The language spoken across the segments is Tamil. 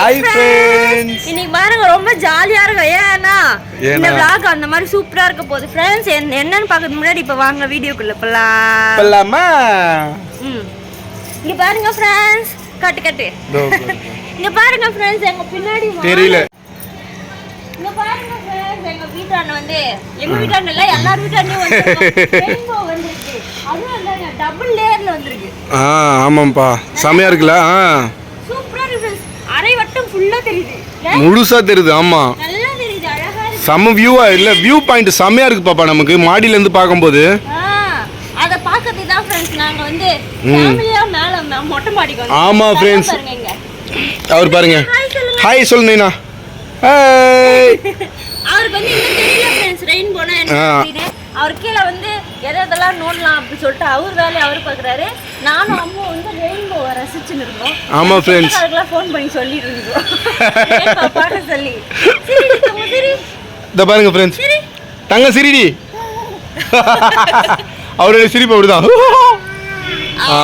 ஹாய் ஃப்ரெண்ட்ஸ் இன்னைக்கு பாருங்க ரொம்ப ஜாலியா இருக்கும். ஏன்னா இந்த vlog அந்த மாதிரி சூப்பரா இருக்க போகுது. ஃப்ரெண்ட்ஸ் என்னன்னு பார்க்கறதுக்கு முன்னாடி இப்ப வாங்க வீடியோக்குள்ள போலாம். பண்ணலாமா ம். இங்க பாருங்க ஃப்ரெண்ட்ஸ் கட்டு கட்டு. இங்க பாருங்க ஃப்ரெண்ட்ஸ் எங்க பின்னாடி. தெரியல. இங்க பாருங்க ஃப்ரெண்ட்ஸ் எங்க வீட்டாண்ட வந்து எங்க வீட்டாண்ட இல்ல எல்லார் வீட்டாண்டையும் வந்து ரெயின்போ வந்திருக்கு. அதுவும் இல்லைங்க டபுள் லேயர்ல வந்திருக்கு. ஆ ஆமாம்ப்பா செமையா இருக்குல்ல? ஆ. அரை வட்டம் ஃபுல்லா தெரியுது? முழுசா தெரியுது ஆமா. நல்லா தெரியுது அழகா இருக்கு. செம வியூவா இல்ல வியூ பாயிண்ட் செமையா இருக்கு பாப்பா நமக்கு மாடியில இருந்து பார்க்கும்போது. ஆ, அத பார்க்கறதுக்கு தான் ஃப்ரெண்ட்ஸ் நாங்க வந்து ஃபேமிலியா மேல மொட்டை மாடிக்கு வந்தோம். ஆமா, இங்க. அவர் பாருங்க. ஹாய் சொல்லு நைனா. ஹாய் அவருக்கு வந்து இன்னும் தெரியல ஃப்ரெண்ட்ஸ் ரெயின் போனா என்ன அவர் கீழே வந்து எதை எதெல்லாம் நோண்டலாம் அப்படி சொல்லிட்டு அவர் வேலையை அவர் பார்க்குறாரு. நானும் அம்மா வந்து ரெயின்போவை ரசிச்சுன்னு இருக்கோம் ஆமா, friends. அதுக்கெல்லாம் ஃபோன் பண்ணி சொல்லிட்டு இருக்கோம் rainbow பாட சொல்லி? சரி இந்த பாருங்க ஃப்ரெண்ட்ஸ் தங்க சிரிடி. அவருடைய சிரிப்பு அப்படிதான். ஆ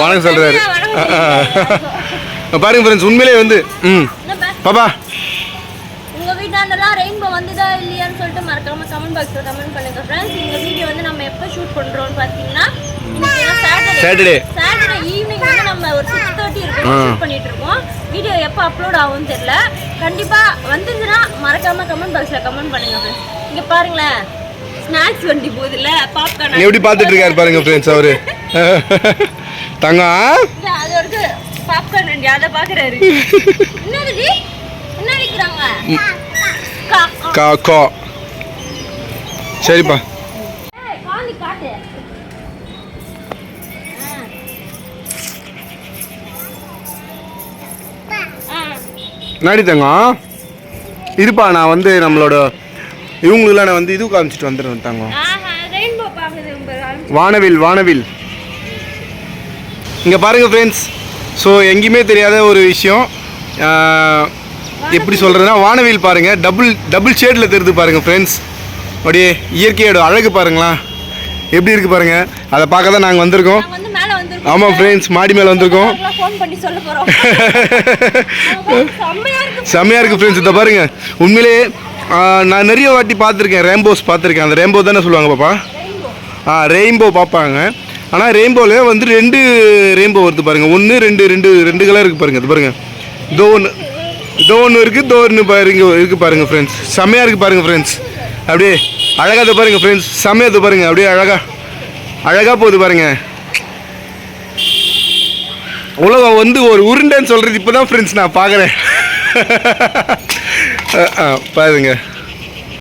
வணக்கம். ஆ. பாருங்க ஃப்ரெண்ட்ஸ் உண்மையிலேயே வந்து ம். பாப்பா. உங்க வீட்டாண்டெல்லாம் ரெயின்போ வந்துதா இல்லையான்னு சொல்லிட்டு மறக்காம கமெண்ட் பாக்ஸ்ல கமெண்ட் பண்ணுங்க ஃப்ரெண்ட்ஸ் இந்த வீடியோ வந்து நம்ம எப்போ ஷூட் பண்றோம்னு பார்த்தீங்கன்னா சாட்டர்டே சாட்டர்டே ஈவினிங் வந்து நம்ம ஒரு சிக்ஸ் தேர்ட்டி இருக்கும் ஷூட் பண்ணிட்டு இருக்கோம். வீடியோ எப்போ அப்லோட் ஆகும்னு தெரியல. கண்டிப்பா வந்துருந்துன்னா மறக்காம கமெண்ட் பாக்ஸ்ல கமெண்ட் பண்ணுங்க ஃப்ரெண்ட்ஸ் இங்க பாருங்களேன். ஸ்நாக்ஸ் வண்டி போகுதுல்ல பாப்கார்ன் எப்படி பார்த்துட்டு இருக்காரு பாருங்க ஃப்ரெண்ட்ஸ் அவரு. தங்கம் அது ஒரு பாப்கார்ன் வண்டி அதை பாக்குறாரு. என்னது டி? என்ன விற்கிறாங்க கா- சரிப்பா நாடி தங்கம் இருப்பா நான் வந்து நம்மளோட இவங்களுக்குலாம் நான் வந்து இது காமிச்சிட்டு வந்துடுறேன் தங்கம் வானவில் வானவில் இங்கே பாருங்க ஃப்ரெண்ட்ஸ் ஸோ எங்கேயுமே தெரியாத ஒரு விஷயம் எப்படி சொல்கிறதுனா வானவில் பாருங்க டபுள் டபுள் ஷேடில் தெரியுது பாருங்க ஃப்ரெண்ட்ஸ் அப்படியே இயற்கையோட அழகு பாருங்களா எப்படி இருக்கு பாருங்க? அதை பார்க்க தான் நாங்கள் வந்திருக்கோம். ஆமாம் ஃப்ரெண்ட்ஸ் மாடி மேலே வந்திருக்கோம். செம்மையாக இருக்குது ஃப்ரெண்ட்ஸ் இதை பாருங்க. உண்மையிலேயே நான் நிறைய வாட்டி பார்த்துருக்கேன் ரேம்போஸ் பார்த்துருக்கேன். அந்த ரேம்போ தானே சொல்லுவாங்க பாப்பா. ஆ ரெயின்போ பார்ப்பாங்க. ஆனால் ரெயின்போவில் வந்து ரெண்டு ரெயின்போ வருது பாருங்க. ஒன்று ரெண்டு ரெண்டு ரெண்டு கலர் இருக்குது பாருங்க. இது பாருங்க. இதோ ஒன்று இதோ ஒன்று இருக்குது இதோ ஒன்று பாருங்க இருக்குது பாருங்க ஃப்ரெண்ட்ஸ் செம்மையாக இருக்குது பாருங்க ஃப்ரெண்ட்ஸ் அப்படியே அழகாக இதை பாருங்க ஃப்ரெண்ட்ஸ் செம்மையாக இது பாருங்க அப்படியே அழகா அழகாக போகுது பாருங்க. உலகம் வந்து ஒரு உருண்டைன்னு சொல்கிறது இப்போ தான் ஃப்ரெண்ட்ஸ் நான் பார்க்குறேன் பாருங்க.